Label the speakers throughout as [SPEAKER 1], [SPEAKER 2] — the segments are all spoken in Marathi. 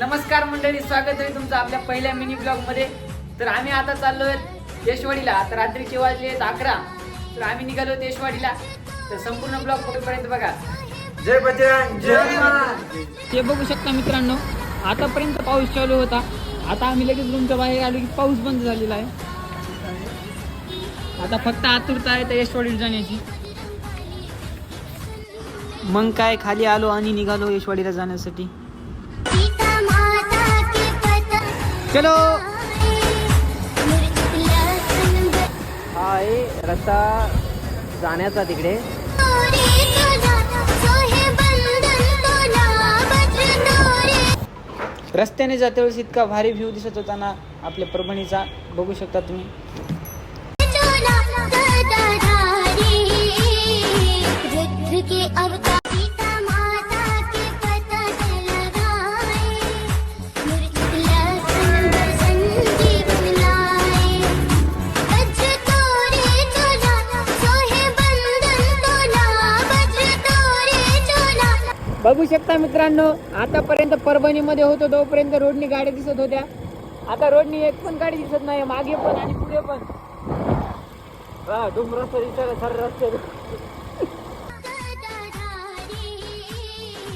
[SPEAKER 1] नमस्कार मंडळी स्वागत आहे तुमचं आपल्या पहिल्या मिनी ब्लॉगमध्ये. तर आम्ही आता चाललो आहेत यशवाडीला आता रात्रीचे वाजले आहेत अकरा. तर आम्ही निघालो आहोत यशवाडीला तर संपूर्ण ब्लॉग पर्यंत बघा?
[SPEAKER 2] जय बजरंग जय हनुमान
[SPEAKER 1] ते बघू शकता मित्रांनो आतापर्यंत पाऊस चालू होता. आता आम्ही लगेच रूमच्या बाहेर आलो की पाऊस बंद झालेला आहे. आता फक्त आतुरता आहे त्या यशवाडीला जाण्याची. मग काय खाली आलो आणि निघालो यशवाडीला जाण्यासाठी. चलो।
[SPEAKER 3] हाय
[SPEAKER 4] हा आहे रस्ता जाण्याचा तिकडे.
[SPEAKER 1] रस्त्याने जाते वेळेस इतका भारी व्ह्यू दिसत होता ना आपल्या परभणीचा. बघू शकता तुम्ही. बघू शकता मित्रांनो आतापर्यंत परभणीमध्ये होतो तोपर्यंत रोडनी गाड्या दिसत होत्या. आता रोडनी एक पण गाडी दिसत नाही मागे पण आणि पुढे पण. हा, डोंगर विचार सर रस्ते.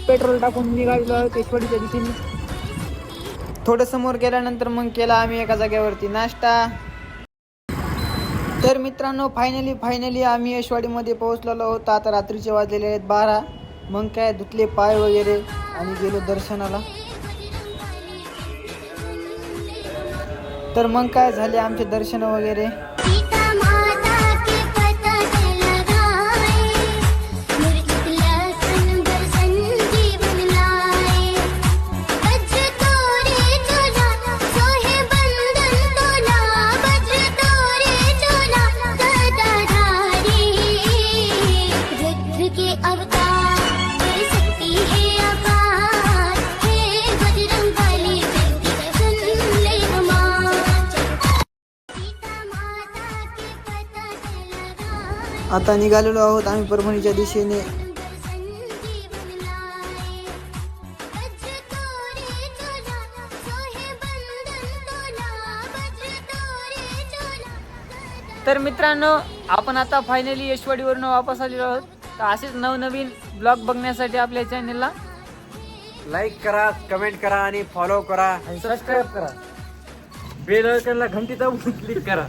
[SPEAKER 1] पेट्रोल टाकून निघालो आहोत दिशेने. थोडं समोर गेल्यानंतर मग केला आम्ही एका जागेवरती नाश्ता. तर मित्रांनो फायनली फायनली आम्ही यशवाडीमध्ये पोहोचलेलो होतो आता रात्रीचे वाजलेले आहेत बारा. मग काय धुतले पाय वगैरे आणि गेलो दर्शनाला. तर मग काय झाले आमचे दर्शन वगैरे?
[SPEAKER 3] के अवतार
[SPEAKER 1] आता निघालेलो आहोत आम्ही परभणीच्या दिशेने.
[SPEAKER 3] तर
[SPEAKER 1] मित्रांनो आपण आता फायनली यशवाडीवरून वापस आलेलो आहोत. तर असेच नवनवीन ब्लॉग बघण्यासाठी आपल्या चॅनेलला
[SPEAKER 2] लाईक करा कमेंट करा आणि फॉलो करा.
[SPEAKER 1] सबस्क्राईब करा.
[SPEAKER 2] बेल आयकॉनला घंटी दाबून क्लिक करा.